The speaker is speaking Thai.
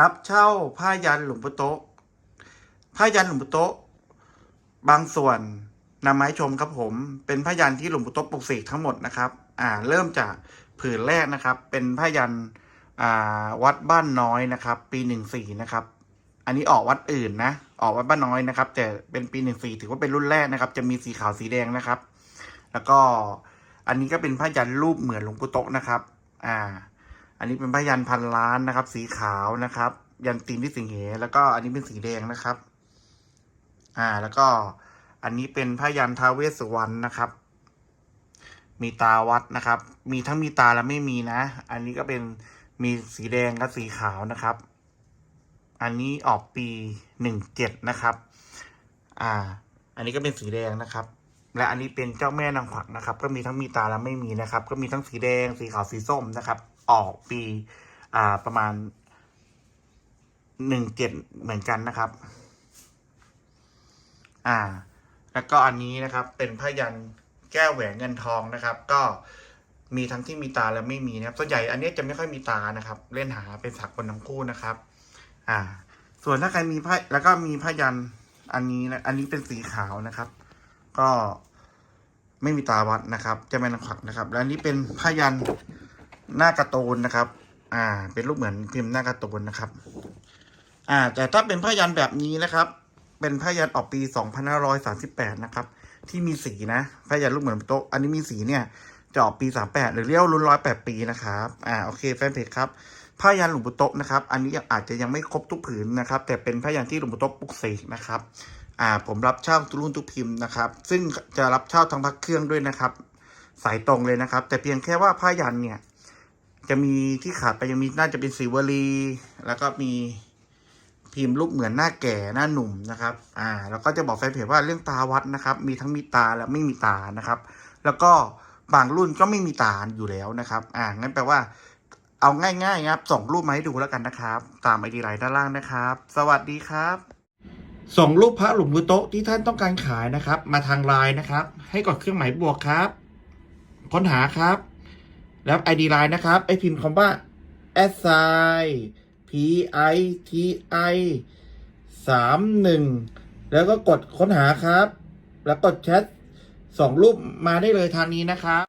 รับเช่าผ้ายันหลวงปู่โต๊ะผ้ายันหลวงปู่โต๊ะบางส่วนนำมาให้ชมครับผม เป็นผ้ายันที่หลวงปู่โต๊ะปลุกเสกทั้งหมดนะครับ อ่า เริ่มจากผืนแรกนะครับ เป็นผ้ายันอ่าวัดบ้านน้อยนะครับ ปีหนึ่งสี่นะครับ อันนี้ออกวัดอื่นนะ ออกวัดบ้านน้อยนะครับ แต่เป็นปีหนึ่งสี่ถือว่าเป็นรุ่นแรกนะครับ จะมีสีขาวสีแดงนะครับ แล้วก็อันนี้ก็เป็นผ้ายันรูปเหมือนหลวงปู่โต๊ะนะครับ อ่า อันนี้เป็นผ้ายันพันล้านนะครับ สีขาวนะครับ ยันตีนที่สิงเหแล้วก็อันนี้เป็นสีแดงนะครับ อ่าแล้วก็อันนี้เป็นผ้ายันทาเวสวรรณนะครับ มีตาวัดนะครับ มีทั้งมีตาและไม่มีนะ อันนี้ก็เป็นมีสีแดงกับสีขาวนะครับ อันนี้ออกปีหนึ่งเจ็ดนะครับ อ่า อันนี้ก็เป็นสีแดงนะครับ และอันนี้เป็นเจ้าแม่นางขวักนะครับ ก็มีทั้งมีตาและไม่มีนะครับ ก็มีทั้งสีแดง สีขาว สีส้มนะครับ ออกปีอ่าประมาณหนึ่งเจ็ดเหมือนกันนะครับ อ่า แล้วก็อันนี้นะครับ เป็นพยันแก้วแหวนเงินทองนะครับ ก็มีทั้งที่มีตาและไม่มีนะครับส่วนใหญ่อันนี้จะไม่ค่อยมีตานะครับ เล่นหาเป็นสักคนทั้งคู่นะครับ อ่า ส่วนถ้าใครมีพระแล้วก็มีพยันอันนี้นะอันนี้เป็นสีขาวนะครับ ก็ไม่มีตาวัดนะครับ จะเป็นขวักนะครับ และอันนี้เป็นพยัน หน้าการ์ตูนนะครับ อ่า เป็นรูปเหมือนพิมพ์หน้าการ์ตูนนะครับ อ่า แต่ถ้าเป็นพยันแบบนี้นะครับ เป็นพยันออกปี 2538 นะครับ ที่มีสีนะพยันรูปเหมือนโต๊ะ อันนี้มีสีเนี่ยจะออกปี 38 หรือเรียกว่ารุ่นร้อยแปดปีนะครับ อ่า โอเค แฟนเพจครับผ้ายันหลวงปู่โตะนะครับ อันนี้อาจจะยังไม่ครบทุกผืนนะครับ แต่เป็นผ้ายันที่หลวงปู่โตะปลุกเสกนะครับ อ่า ผมรับเช่าทุรุ่นทุกพิมพ์นะครับ ซึ่งจะรับเช่าทั้งพักเครื่องด้วยนะครับ สายตรงเลยนะครับ แต่เพียงแค่ว่าผ้ายันเนี่ย จะมีที่ขาดไปยังมีน่าจะเป็นสีวลี แล้วก็มีพิมพ์รูปเหมือนหน้าแก่หน้าหนุ่มนะครับ อ่า แล้วก็จะบอกแฟนเพจว่าเรื่องตาวัดนะครับ มีทั้งมีตาและไม่มีตานะครับ แล้วก็บางรุ่นก็ไม่มีตาอยู่แล้วนะครับ อ่า งั้นแปลว่า เอาง่ายๆครับส่งรูปมาให้ดูแล้วกันนะครับ ตามไอดีไลน์ด้านล่างนะครับ สวัสดีครับส่งรูปพระหลวงปู่โต๊ะที่ท่านต้องการขายนะครับ มาทางไลน์นะครับ ให้กดเครื่องหมายบวกครับ ค้นหาครับ แล้ว ID ไลน์นะครับ ไอพิมพ์คำว่า s i p i t i สามหนึ่งแล้วก็กดค้นหาครับ แล้วกดแชทสองรูปมาได้เลยทางนี้นะครับ